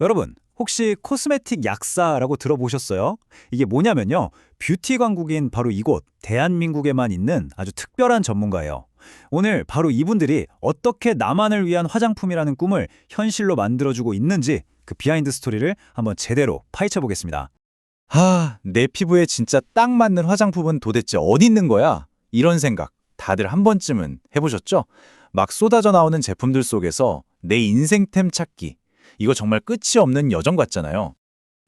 여러분, 혹시 코스메틱 약사라고 들어보셨어요? 이게 뭐냐면요. 뷰티 강국인 바로 이곳, 대한민국에만 있는 아주 특별한 전문가예요. 오늘 바로 이분들이 어떻게 나만을 위한 화장품이라는 꿈을 현실로 만들어주고 있는지 그 비하인드 스토리를 한번 제대로 파헤쳐 보겠습니다. 아, 내 피부에 진짜 딱 맞는 화장품은 도대체 어디 있는 거야? 이런 생각 다들 한 번쯤은 해보셨죠? 막 쏟아져 나오는 제품들 속에서 내 인생템 찾기. 이거 정말 끝이 없는 여정 같잖아요.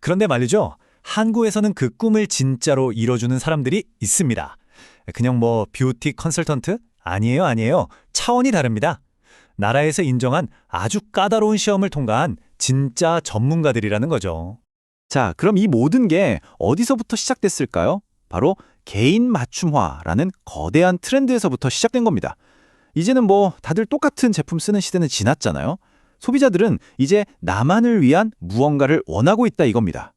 그런데 말이죠. 한국에서는 그 꿈을 진짜로 이뤄주는 사람들이 있습니다. 그냥 뭐 뷰티 컨설턴트? 아니에요, 아니에요. 차원이 다릅니다. 나라에서 인정한 아주 까다로운 시험을 통과한 진짜 전문가들이라는 거죠. 자, 그럼 이 모든 게 어디서부터 시작됐을까요? 바로 개인 맞춤화라는 거대한 트렌드에서부터 시작된 겁니다. 이제는 뭐 다들 똑같은 제품 쓰는 시대는 지났잖아요. 소비자들은 이제 나만을 위한 무언가를 원하고 있다 이겁니다.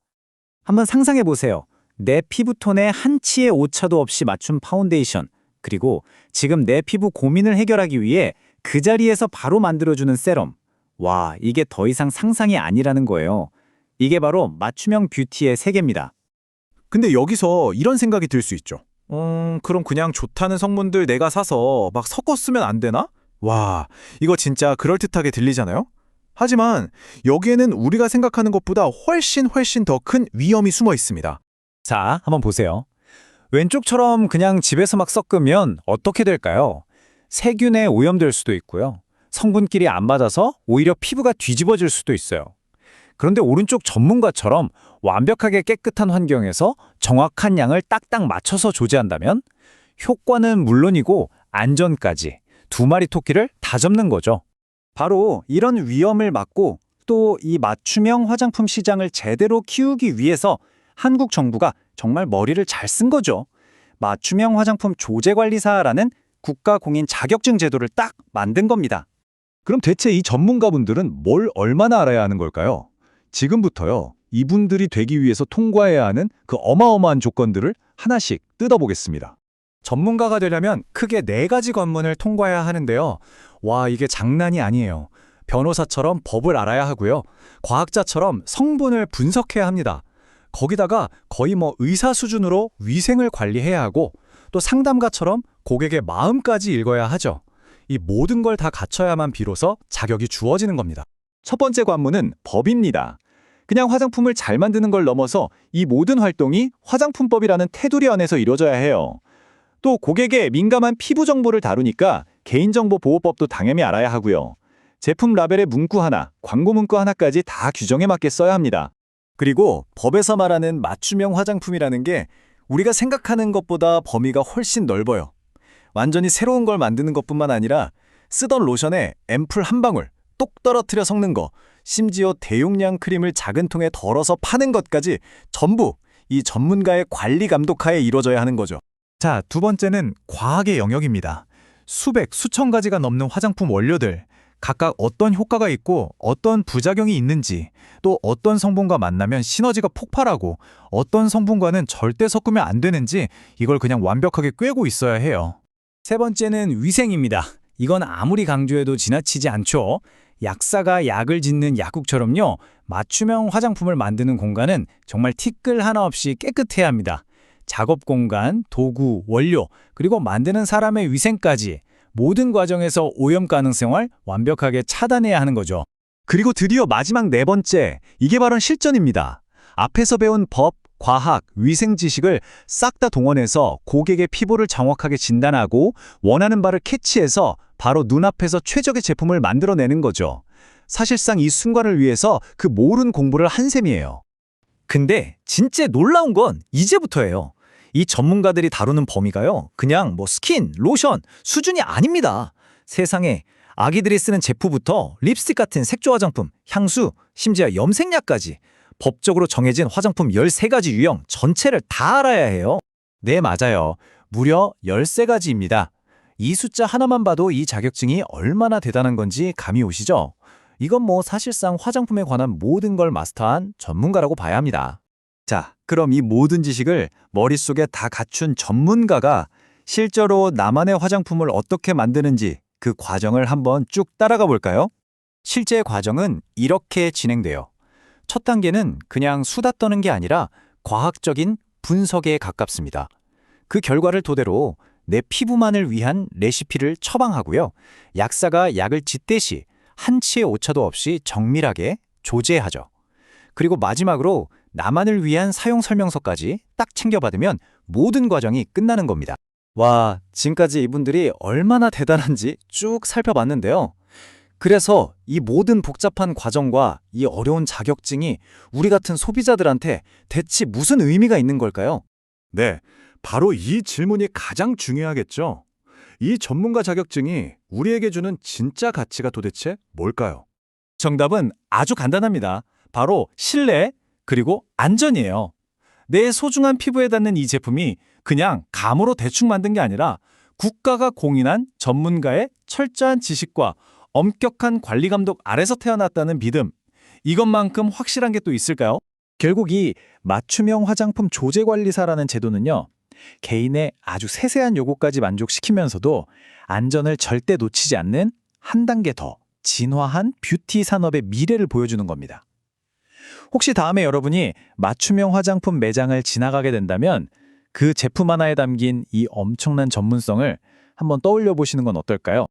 한번 상상해 보세요. 내 피부톤에 한 치의 오차도 없이 맞춘 파운데이션, 그리고 지금 내 피부 고민을 해결하기 위해 그 자리에서 바로 만들어주는 세럼. 와, 이게 더 이상 상상이 아니라는 거예요. 이게 바로 맞춤형 뷰티의 세계입니다. 근데 여기서 이런 생각이 들 수 있죠. 음, 그럼 그냥 좋다는 성분들 내가 사서 막 섞어 쓰면 안 되나? 와, 이거 진짜 그럴듯하게 들리잖아요? 하지만 여기에는 우리가 생각하는 것보다 훨씬 훨씬 더 큰 위험이 숨어 있습니다. 자, 한번 보세요. 왼쪽처럼 그냥 집에서 막 섞으면 어떻게 될까요? 세균에 오염될 수도 있고요. 성분끼리 안 맞아서 오히려 피부가 뒤집어질 수도 있어요. 그런데 오른쪽 전문가처럼 완벽하게 깨끗한 환경에서 정확한 양을 딱딱 맞춰서 조제한다면 효과는 물론이고 안전까지 두 마리 토끼를 다 접는 거죠. 바로 이런 위험을 막고 또 이 맞춤형 화장품 시장을 제대로 키우기 위해서 한국 정부가 정말 머리를 잘 쓴 거죠. 맞춤형 화장품 조제관리사라는 국가 공인 자격증 제도를 딱 만든 겁니다. 그럼 대체 이 전문가분들은 뭘 얼마나 알아야 하는 걸까요? 지금부터요. 이분들이 되기 위해서 통과해야 하는 그 어마어마한 조건들을 하나씩 뜯어보겠습니다. 전문가가 되려면 크게 네 가지 관문을 통과해야 하는데요. 와, 이게 장난이 아니에요. 변호사처럼 법을 알아야 하고요. 과학자처럼 성분을 분석해야 합니다. 거기다가 거의 뭐 의사 수준으로 위생을 관리해야 하고 또 상담가처럼 고객의 마음까지 읽어야 하죠. 이 모든 걸 다 갖춰야만 비로소 자격이 주어지는 겁니다. 첫 번째 관문은 법입니다. 그냥 화장품을 잘 만드는 걸 넘어서 이 모든 활동이 화장품법이라는 테두리 안에서 이루어져야 해요. 또 고객의 민감한 피부 정보를 다루니까 개인정보보호법도 당연히 알아야 하고요. 제품 라벨의 문구 하나, 광고 문구 하나까지 다 규정에 맞게 써야 합니다. 그리고 법에서 말하는 맞춤형 화장품이라는 게 우리가 생각하는 것보다 범위가 훨씬 넓어요. 완전히 새로운 걸 만드는 것뿐만 아니라 쓰던 로션에 앰플 한 방울 똑 떨어뜨려 섞는 거, 심지어 대용량 크림을 작은 통에 덜어서 파는 것까지 전부 이 전문가의 관리 감독하에 이루어져야 하는 거죠. 자, 두 번째는 과학의 영역입니다. 수백, 수천 가지가 넘는 화장품 원료들, 각각 어떤 효과가 있고 어떤 부작용이 있는지, 또 어떤 성분과 만나면 시너지가 폭발하고 어떤 성분과는 절대 섞으면 안 되는지 이걸 그냥 완벽하게 꿰고 있어야 해요. 세 번째는 위생입니다. 이건 아무리 강조해도 지나치지 않죠. 약사가 약을 짓는 약국처럼요. 맞춤형 화장품을 만드는 공간은 정말 티끌 하나 없이 깨끗해야 합니다. 작업 공간, 도구, 원료, 그리고 만드는 사람의 위생까지 모든 과정에서 오염 가능성을 완벽하게 차단해야 하는 거죠. 그리고 드디어 마지막 네 번째, 이게 바로 실전입니다. 앞에서 배운 법, 과학, 위생 지식을 싹 다 동원해서 고객의 피부를 정확하게 진단하고 원하는 바를 캐치해서 바로 눈앞에서 최적의 제품을 만들어내는 거죠. 사실상 이 순간을 위해서 그 모든 공부를 한 셈이에요. 근데 진짜 놀라운 건 이제부터예요. 이 전문가들이 다루는 범위가요. 그냥 뭐 스킨, 로션 수준이 아닙니다. 세상에 아기들이 쓰는 제품부터 립스틱 같은 색조 화장품, 향수, 심지어 염색약까지 법적으로 정해진 화장품 13가지 유형 전체를 다 알아야 해요. 네, 맞아요. 무려 13가지입니다. 이 숫자 하나만 봐도 이 자격증이 얼마나 대단한 건지 감이 오시죠? 이건 뭐 사실상 화장품에 관한 모든 걸 마스터한 전문가라고 봐야 합니다. 자, 그럼 이 모든 지식을 머릿속에 다 갖춘 전문가가 실제로 나만의 화장품을 어떻게 만드는지 그 과정을 한번 쭉 따라가 볼까요? 실제 과정은 이렇게 진행돼요. 첫 단계는 그냥 수다 떠는 게 아니라 과학적인 분석에 가깝습니다. 그 결과를 토대로 내 피부만을 위한 레시피를 처방하고요. 약사가 약을 짓듯이 한치의 오차도 없이 정밀하게 조제하죠. 그리고 마지막으로 나만을 위한 사용 설명서까지 딱 챙겨받으면 모든 과정이 끝나는 겁니다. 와, 지금까지 이분들이 얼마나 대단한지 쭉 살펴봤는데요. 그래서 이 모든 복잡한 과정과 이 어려운 자격증이 우리 같은 소비자들한테 대체 무슨 의미가 있는 걸까요? 네, 바로 이 질문이 가장 중요하겠죠. 이 전문가 자격증이 우리에게 주는 진짜 가치가 도대체 뭘까요? 정답은 아주 간단합니다. 바로 신뢰 그리고 안전이에요. 내 소중한 피부에 닿는 이 제품이 그냥 감으로 대충 만든 게 아니라 국가가 공인한 전문가의 철저한 지식과 엄격한 관리 감독 아래서 태어났다는 믿음. 이것만큼 확실한 게 또 있을까요? 결국 이 맞춤형 화장품 조제 관리사라는 제도는요. 개인의 아주 세세한 요구까지 만족시키면서도 안전을 절대 놓치지 않는 한 단계 더 진화한 뷰티 산업의 미래를 보여주는 겁니다. 혹시 다음에 여러분이 맞춤형 화장품 매장을 지나가게 된다면 그 제품 하나에 담긴 이 엄청난 전문성을 한번 떠올려 보시는 건 어떨까요?